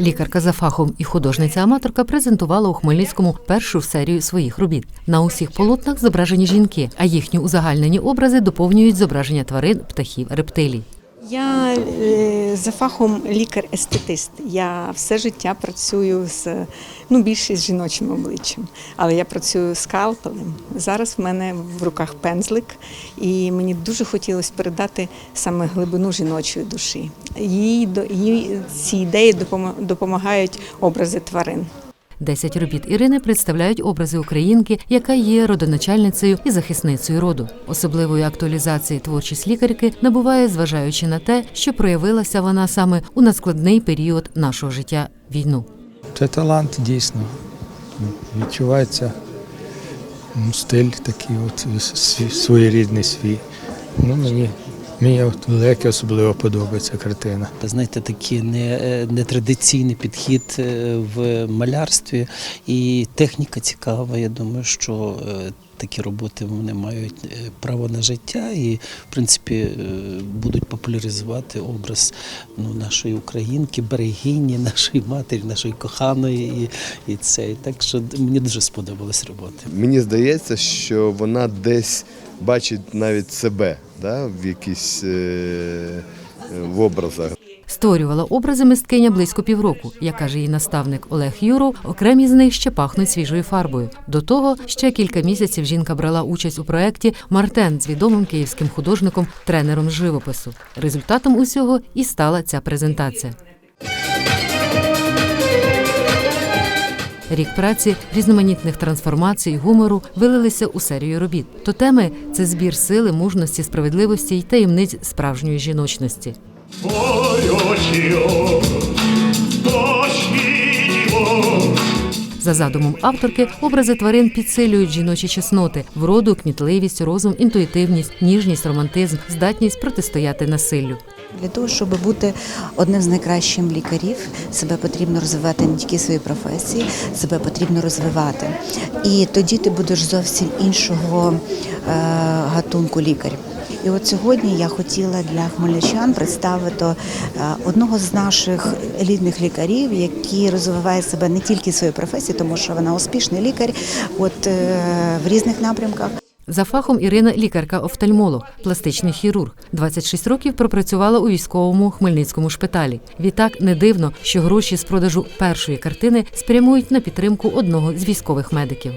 Лікарка за фахом і художниця-аматорка презентувала у Хмельницькому першу серію своїх робіт. На усіх полотнах зображені жінки, а їхні узагальнені образи доповнюють зображення тварин, птахів, рептилій. Я е, за фахом лікар-естетист. Я все життя працюю з ну більше жіночим обличчям, але я працюю скальпелем. Зараз в мене в руках пензлик, і мені дуже хотілося передати саме глибину жіночої душі. Їй до їй ці ідеї допомагають образи тварин. Десять робіт Ірини представляють образи українки, яка є родоначальницею і захисницею роду. Особливої актуалізації творчість лікарки набуває, зважаючи на те, що проявилася вона саме у надскладний період нашого життя війну. Це талант дійсно. Відчувається ну, стиль такий, от свій- своєрідний свій. Ну, мені, мені от велике особливо подобається картина. Знаєте, такий не, е, нетрадиційний підхід е, в малярстві, і техніка цікава. Я думаю, що е, такі роботи вони мають право на життя і, в принципі, будуть популяризувати образ ну, нашої українки, берегині, нашої матері, нашої коханої. І, і це. І так що мені дуже сподобалась робота. Мені здається, що вона десь бачить навіть себе да, в якісь е, в образах. Створювала образи мисткиня близько півроку. Як каже її наставник Олег Юров, окремі з них ще пахнуть свіжою фарбою. До того ще кілька місяців жінка брала участь у проєкті Мартен з відомим київським художником, тренером живопису. Результатом усього і стала ця презентація. Рік праці, різноманітних трансформацій, гумору вилилися у серію робіт. То теми це збір сили, мужності, справедливості й таємниць справжньої жіночності. За задумом авторки, образи тварин підсилюють жіночі чесноти вроду, кмітливість, розум, інтуїтивність, ніжність, романтизм, здатність протистояти насиллю. Для того, щоб бути одним з найкращих лікарів, себе потрібно розвивати не тільки в своїй професії, себе потрібно розвивати. І тоді ти будеш зовсім іншого е, гатунку лікар. І от сьогодні я хотіла для хмельничан представити е, одного з наших елітних лікарів, який розвиває себе не тільки в своїй професії, тому що вона успішний лікар, от е, в різних напрямках. За фахом Ірина лікарка-офтальмолог, пластичний хірург. 26 років пропрацювала у військовому хмельницькому шпиталі. Відтак не дивно, що гроші з продажу першої картини спрямують на підтримку одного з військових медиків.